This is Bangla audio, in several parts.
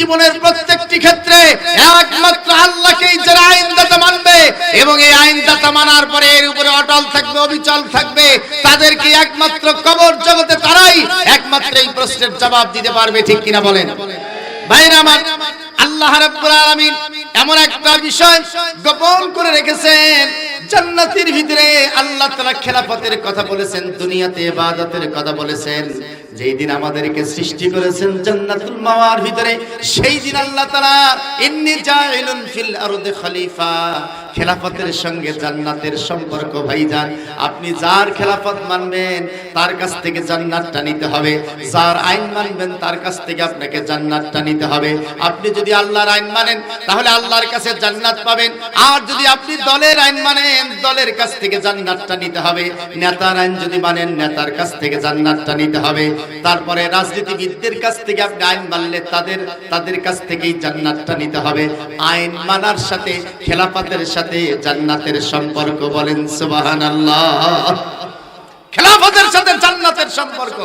জীবনের প্রত্যেকটি ক্ষেত্রে একমাত্র আল্লাহকেই যারা আইনদাতা মানবে এবং এই আইনদাতা মানার পরে এর উপরে অটল থাকবে, অবিচল থাকবে, তাদেরকে একমাত্র কবর জগতে তারাই একমাত্র এই প্রশ্নের জবাব দিতে পারবে, ঠিক কিনা বলেন? ভাইরা আল্লাহ রাব্বুল আলামিন এমন একটা বিষয় গোপন করে রেখেছেন, জান্নাতের ভিতরে আল্লাহ তাআলা খেলাফতের কথা বলেছেন, দুনিয়াতে ইবাদতের কথা বলেছেন। যেই দিন আমাদেরকে সৃষ্টি করেছেন জান্নাতুল মাওয়ার ভিতরে, সেই দিন আল্লাহ তাআলা জাইলুন ফিল আরদি খলিফা, খেলাফতের সঙ্গে জান্নাতের সম্পর্ক ভাইজান। আপনি যার খেলাফত মানবেন, তার কাছ থেকে জান্নাতটা নিতে হবে। যার আইন মানবেন, তার কাছ থেকে আপনাকে জান্নাতটা নিতে হবে। আপনি যদি আল্লাহর আইন মানেন, তাহলে আল্লাহর কাছে জান্নাত পাবেন। আর যদি আপনি দলের আইন মানেন, দলের কাছ থেকে জান্নাতটা নিতে হবে। নেতার আইন যদি মানেন, নেতার কাছ থেকে জান্নাতটা নিতে হবে। তারপরে রাজনীতিবিদদের কাছ থেকে আপনি আইন মানলে তাদের তাদের কাছ থেকেই জান্নাতটা নিতে হবে। আইন মানার সাথে, খেলাফতের সাথে জান্নাতের সম্পর্ক বলেন সুবহানাল্লাহ। খেলাফতের সাথে জান্নাতের সম্পর্ক।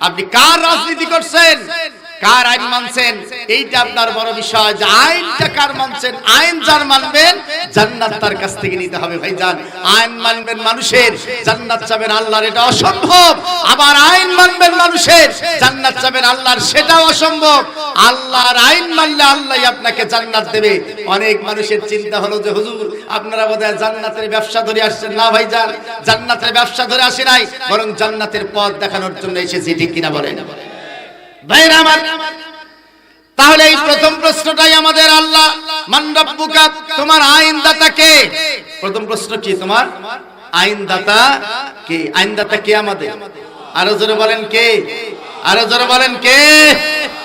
আপনি কার রাজনীতি করছেন? কার আইন মানছেন? এইটা আপনার বড় বিষয় যে আইনটা কার মানছেন? আইন যার মানবেন, জান্নাত তার কাছ থেকে নিতে হবে ভাইজান। আইন মানবেন মানুষের, জান্নাত চাবেন আল্লাহর, এটা অসম্ভব। আবার আইন মানবেন মানুষের, জান্নাত চাবেন আল্লাহর, সেটাও অসম্ভব। আল্লাহর আইন মানলে আল্লাহই আপনাকে জান্নাত দেবে। অনেক মানুষের চিন্তা হলো যে, হুজুর, আপনারা বোধহয় জান্নাতের ব্যবসা ধরে আসছেন না ভাইজান? জান্নাতের ব্যবসা ধরে আসে নাই, বরং জান্নাতের পথ দেখানোর জন্য এসেছি, ঠিক কিনা বলেন? ভাইরা আমার, তাহলে এই প্রথম প্রশ্নটাই আমাদের আল্লাহ। মান্ডবুকা তোমার আইনদাতা কে? প্রথম প্রশ্ন কি তোমার? আইনদাতা কে? আইনদাতা কে আমাদের? আরও জোরে বলেন কে? আরও জোরে বলেন কে?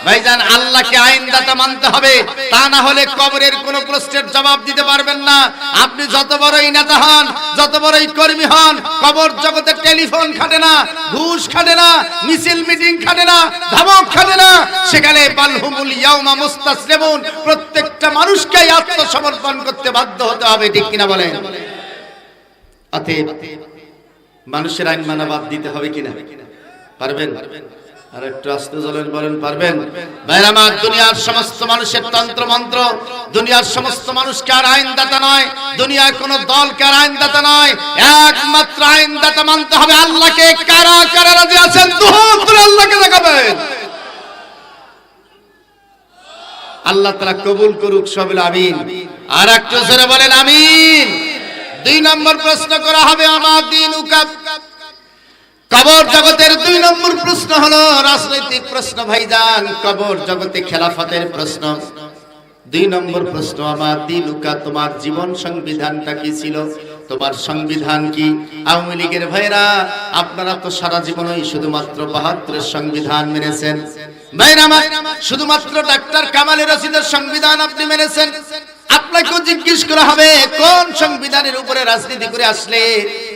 ভাইজান, আল্লাহকে আইনদাতা মানতে হবে। তা না হলে কবরের কোনো প্রশ্নের জবাব দিতে পারবেন না। আপনি যত বড়ই নেতা হন, যত বড়ই কর্মী হন, কবর জগতে টেলিফোন খাটে না, ঘুষ খাটে না, মিছিল মিটিং খাটে না, ধমক খাটে না। সেখানে বালহুমুল ইয়াউমা মুস্তাসলিমুন, প্রত্যেকটা মানুষকেই আত্মসমর্পণ করতে বাধ্য হতে হবে, ঠিক কিনা বলেন? অতএব মানুষের আইন মানা বাদ দিতে হবে কিনা? পারবেন? আল্লাহ তারা কবুল করুক সবিল আমিন। আর একটু বলেন, আমিন। দুই নম্বর প্রশ্ন করা হবে, আমার দিন কবর জগতের দুই নম্বর প্রশ্ন হলো, রাজনৈতিক প্রশ্ন ভাইজান, কবর জগতে খেলাফতের প্রশ্ন। দুই নম্বর প্রশ্ন, আমার দিলুকা, তোমার জীবন সংবিধানটা কি ছিল? তোমার সংবিধান কি? আওয়ামী লীগের ভাইরা, আপনারা তো সারা জীবনই শুধুমাত্র বাহাত্তরের সংবিধান মেনেছেন। শুধুমাত্র ডাক্তার কামাল রশিদের সংবিধান আপনি মেনেছেন। আপনাকেও জিজ্ঞেস করা হবে, কোন সংবিধানের উপরে রাজনীতি করে আসলে?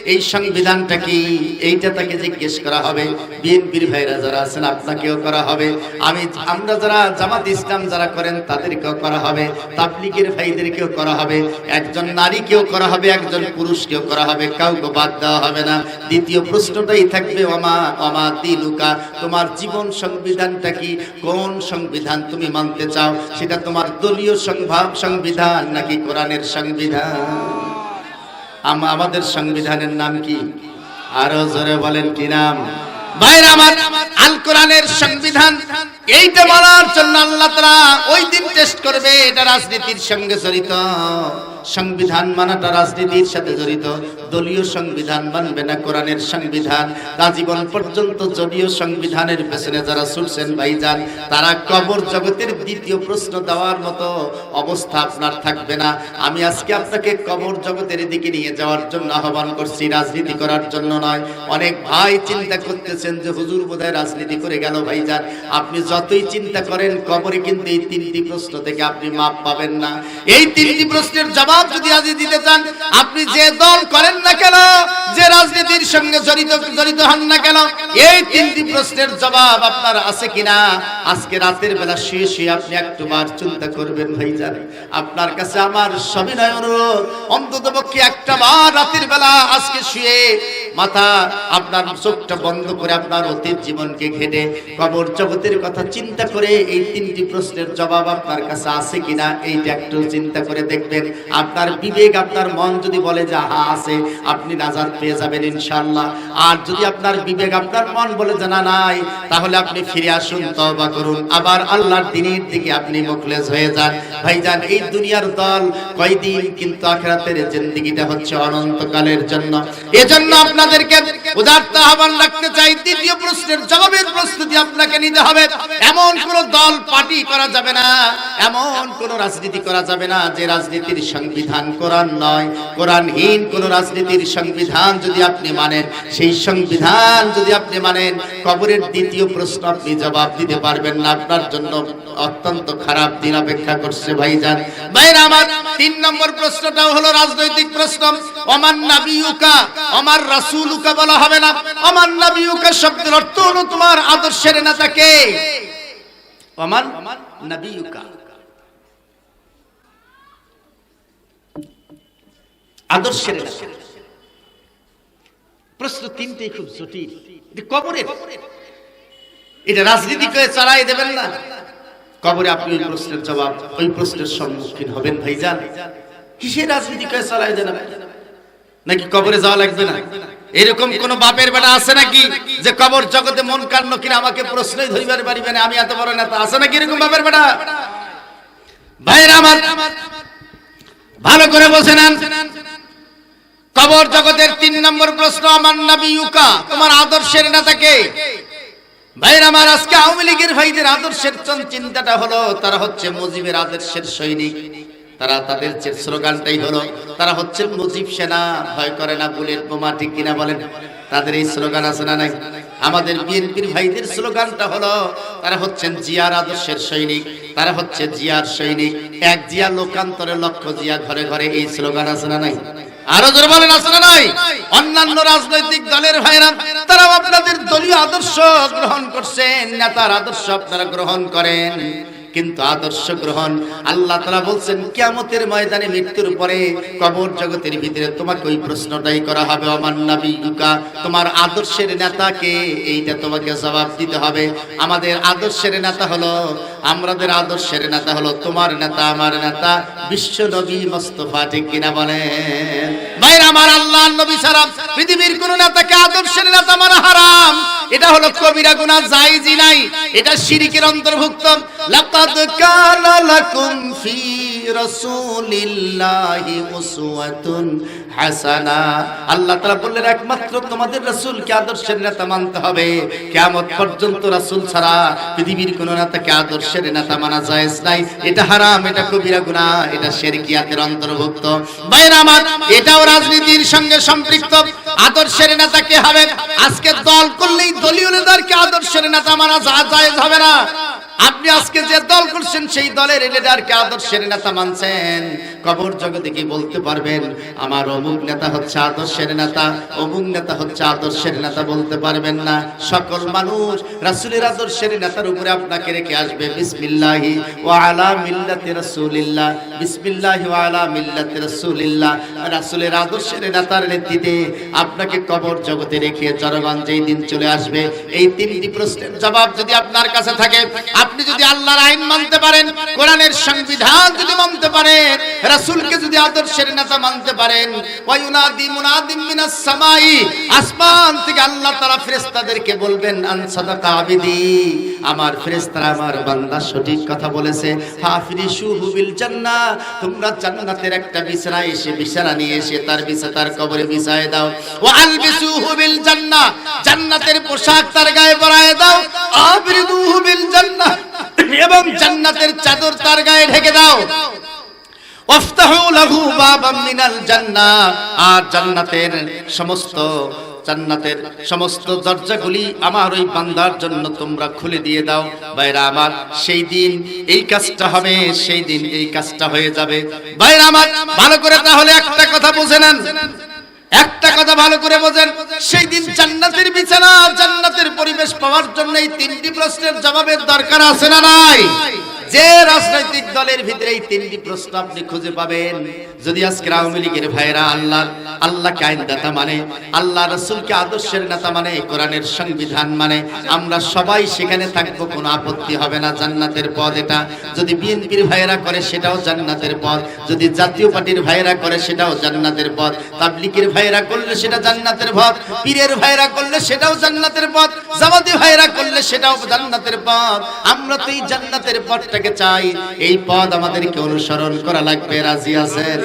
এই সংবিধানটা কি? এইটা তাকে জিজ্ঞেস করা হবে। বিএনপির ভাইরা যারা আছেন, আপনাকেও করা হবে। আমি, আমরা যারা জামাত ইসলাম যারা করেন, তাদেরকেও করা হবে। তাবলিগের ভাইদেরকেও করা হবে। একজন নারীকেও করা হবে, একজন পুরুষকেও করা হবে। কাউকে বাদ দেওয়া হবে না। দ্বিতীয় প্রশ্নটাই থাকবে অমা অমা দিলুকা তোমার জীবন সংবিধানটা কি? কোন সংবিধান তুমি মানতে চাও? সেটা তোমার দলীয় সংবিধান নাকি কোরআনের সংবিধান? আমাদের সংবিধানের নাম কি? আরও জোরে বলেন কি নাম? বাইরে আমার আল কোরআনের সংবিধান। এইটা বলার জন্য আল্লাহ তাআলা ওই দিন টেস্ট করবে, এটা রাজনীতির সঙ্গে জড়িত। সংবিধান মানাটা রাজনীতির সাথে জড়িত। দলীয় সংবিধান মানবে না কোরআনের সংবিধান। আজীবন পর্যন্ত দলীয় সংবিধানের পেছনে যারা ছুটছেন ভাইজান, তারা কবর জগতের দ্বিতীয় প্রশ্ন দেওয়ার মতো অবস্থা আপনার থাকবে না। আমি আজকে আপনাকে কবর জগতের দিকে নিয়ে যাওয়ার জন্য আহ্বান করছি, রাজনীতি করার জন্য নয়। অনেক ভাই চিন্তা করতেছেন যে হুজুর বোধহয় রাজনীতি করে গেল ভাইজান। আপনি যতই চিন্তা করেন, কবরে কিন্তু এই তিনটি প্রশ্ন থেকে আপনি মাপ পাবেন না। এই তিনটি প্রশ্নের জবাব যদি আজ দিতে চান, আপনি যে দল করেন না কেন, যে রাজনীতির সঙ্গে জড়িত জড়িত হন না কেন, এই তিনটি প্রশ্নের জবাব আপনার আছে কিনা? আজকে রাতের বেলা শুয়ে শুয়ে আপনি একটু বার চিন্তা করবেন, ভাইজান। আপনার কাছে আমার সবিনয় অনুরোধ অন্তত পক্ষে একটা বার রাতের বেলা আজকে শুয়ে মাথা আপনার চোখটা বন্ধ করে আপনার অতীত জীবনকে ঘেটে কবর জগতের কথা চিন্তা করে এই তিনটি প্রশ্নের জবাব আপনার কাছে আছে কিনা, এইটা একটু চিন্তা করে দেখবেন। আপনার বিবেক, আপনার মন যদি বলে যে হা আছে, আপনি নাজাত পেয়ে যাবেন ইনশাআল্লাহ। আর যদি আপনার বিবেক, আপনার মন বলে যে, না, নাই, তাহলে আপনি ফিরে আসুন, তওবা করুন। আবার আল্লাহর দিনের দিকে আপনি মুখলেস হয়ে যান। ভাইজান, এই দুনিয়ার দল কয়দিন কিন্তু আখেরাতের জিন্দেগিটা হচ্ছে অনন্তকালের জন্য। এজন্য আপনাদেরকে উদার্ত আহ্বান রাখতে চাই, দ্বিতীয় প্রশ্নের জবাবের প্রস্তুতি আপনাকে নিতে হবে। এমন কোন দল পার্টি করা যাবে না, এমন কোন রাজনীতি করা যাবে না যে রাজনীতির সংবিধান কোরআন নয়। কোরআনহীন কোন রাজনীতির সংবিধান যদি আপনি মানেন, সেই সংবিধান যদি আপনি মানেন, কবরের দ্বিতীয় প্রশ্ন আপনি জবাব দিতে পারবেন না। আপনার জন্য অত্যন্ত খারাপ দিন অপেক্ষা করছে ভাইজান। ভাইরা আমার তিন নম্বর প্রশ্নটাও হলো রাজনৈতিক প্রশ্ন। অমান নাবিউকা আমার রাসূলুকা বলা হবে না। অমান নাবিউকা শব্দের অর্থ হলো তোমার আদর্শের নেতাকে। অমান নাবিউকা। আদর্শের প্রশ্ন তিনটেই খুব জটিল। কবরের? এটা রাজনীতি করে চালাই দেবেন না। কবরে আপনি ওই প্রশ্নের জবাব, ওই প্রশ্নের সম্মুখীন হবেন ভাইজান। কিসের রাজনীতি করে চালাই দেন নাকি কবরে যাওয়া লাগবে না? এরকম কোন বাপের বেটা আছে নাকি যে কবর জগতে মন কান্ন কিনা আমাকে প্রশ্নই ধরিবার পারিবে না? আমি এত বড় নেতা, আছে নাকি এরকম বাপের বেটা? ভাইরা আমার, ভালো করে বসে নেন। কবর জগতের তিন নম্বর প্রশ্ন, আমার নবী ইউকা, তোমার আদর্শের নেতাকে ভাইরা আমার, আজকে আওয়ামী লীগের ভাইদের আদর্শের চন চিন্তাটা হলো, তারা হচ্ছে মুজিবের আদর্শের সৈনিক। তারা তাদের যে স্লোগানটাই হলো, তারা হচ্ছে মুজিব সেনা, ভয় করে না বুলেট বোমা, ঠিক কিনা বলেন? তাদের এই স্লোগান আছে না নাই? আমাদের বিএনপির ভাইদের স্লোগানটা হলো, তারা হচ্ছেন জিয়ার আদর্শের সৈনিক, তারা হচ্ছে জিয়ার সৈনিক। এক জিয়া লোকান্তরে লক্ষ জিয়া ঘরে ঘরে, এই স্লোগান আছে না নাই? আরও জোরে বলেন, আছে না নাই? অন্যান্য রাজনৈতিক দলের ভাইরা তারা আপনাদের দলীয় আদর্শ গ্রহণ করছেন, নেতার আদর্শ আপনারা গ্রহণ করেন। কিন্তু আদর্শ গ্রহণ। আল্লাহ তালা বলছেন, কিয়ামতের ময়দানে মৃত্যুর পরে কবর জগতের ভিতরে তোমাকে ওই প্রশ্নটাই করা হবে আমার নাবি ইউকা তোমার আদর্শের নেতাকে এইটা তোমাকে জবাব দিতে হবে। আমাদের আদর্শের নেতা হলো আমাদের আদর্শের নেতা হলো তোমার নেতা, আমার নেতা, বিশ্ব নবী মোস্তফা, ঠিক কিনা বলেন? ভাইরা আমার আল্লাহ, নবী সারাম পৃথিবীর কোন নেতাকে আদর্শের নেতা আমার হারাম। এটা হলো কবিরা গুনা যাইজি নাই। এটা শিরিকের অন্তর্ভুক্ত। লাকাদ কানা লাকুম ফি রাসূলিল্লাহি উসওয়াতুন হাসানা। আল্লাহ তাআলা বললেন, একমাত্র তোমাদের রাসূলকে আদর্শের নেতা মানতে হবে। কিয়ামত পর্যন্ত রাসূল ছাড়া পৃথিবীর কোন নেতাকে আদর্শের নেতা মানা জায়েজ নাই। এটা হারাম, এটা কবিরা গুনাহ, এটা শিরকিয়াতের অন্তর্ভুক্ত। আমার, এটাও রাজনীতির সঙ্গে সম্পৃক্ত। আদর্শের নেতা কে হবে? আজকে দল করলেই দলীয় নেতারকে আদর্শের নেতা মানা জায়েজ হবে না। আপনি আজকে যে দল করছেন, সেই দলের লিডারকে আদর্শের নেতা মানছেন। কবর জগতে কি বলতে পারবেন? আমার অমুক নেতা হচ্ছে আদর্শের নেতা, অমুক নেতা হচ্ছে আদর্শের নেতা বলতে পারবেন না। সকল মানুষ রাসূলের আদর্শের নেতার উপরে আপনাকে রেখে আসবে। বিসমিল্লাহি ওয়া আলা মিল্লাতি রাসূলিল্লাহ, বিসমিল্লাহি ওয়া আলা মিল্লাতি রাসূলিল্লাহ। রাসূলের আদর্শের নেতার নেতৃত্বে আপনাকে কবর জগতে রেখে জনগণ যেই দিন চলে আসবে, এই তিনটি প্রশ্নের জবাব যদি আপনার কাছে থাকে আপনি যদি আল্লাহর আইন মানতে পারেন, কোরআনের সংবিধান যদি মানতে পারেন, রাসূলকে যদি আদর্শের নেতা মানতে পারেন, ওয়ায়ুনাদি মুনাদিম মিনাস সামাই, আসমান থেকে আল্লাহ তাআলা ফেরেশতাদেরকে বলবেন, আন সাদাকা আবিদি। আমার ফেরেশতারা আমার বান্দা সঠিক কথা বলেছে। হাফিরিশুহু বিল জান্নাহ, তোমরা জান্নাতের একটা বিছানা এসে বিছানা নিয়ে এসে তার বিছা তার কবরে বিছায় দাও। ওয়া আলবিসুহু বিল জান্নাহ, জান্নাতের পোশাক তার গায়ে পরায় দাও। আবরিদুহু বিল জান্নাহ, এবং জান্নাতের চাদর তার গায়ে ঢেকে দাও। আর জান্নাতের সমস্ত জান্নাতের সমস্ত দরজাগুলি আমার ওই বান্দার জন্য তোমরা খুলে দিয়ে দাও। বাইরা আমার, সেই দিন এই কাজটা হবে, সেই দিন এই কাজটা হয়ে যাবে। বাইরা আমার, ভালো করে তাহলে একটা কথা বুঝে নেন। একটা কথা ভালো করে বোঝেন। সেই দিন জান্নাতের বিছানা জান্নাতের পরিবেশ পাওয়ার জন্য এই তিনটি প্রশ্নের জবাবের দরকার আছে না নাই? যে রাজনৈতিক দলের ভিতরে এই তিনটি প্রশ্ন আপনি খুঁজে পাবেন। যদি আজকে আওয়ামী লীগের ভাইরা আল্লাহ আল্লাহকে আইনদাতা মানে আল্লাহ রসুলকে আদর্শের নেতা মানে কোরআনের সংবিধান মানে আমরা সবাই সেখানে থাকব, কোনো আপত্তি হবে না, জান্নাতের পদ এটা। যদি বিএনপির ভাইয়েরা করে, সেটাও জান্নাতের পদ যদি জাতীয় পার্টির ভাইয়েরা করে, সেটাও জান্নাতের পদ তাবলিকের ভাইয়েরা করলে সেটা জান্নাতের পদ পীরের ভাইয়েরা করলে সেটাও জান্নাতের পদ জামাতি ভাইয়েরা করলে সেটাও জান্নাতের পদ আমরা তো এই জান্নাতের পথটাকে চাই এই পদ আমাদেরকে অনুসরণ করা লাগবে রাজি আছেন?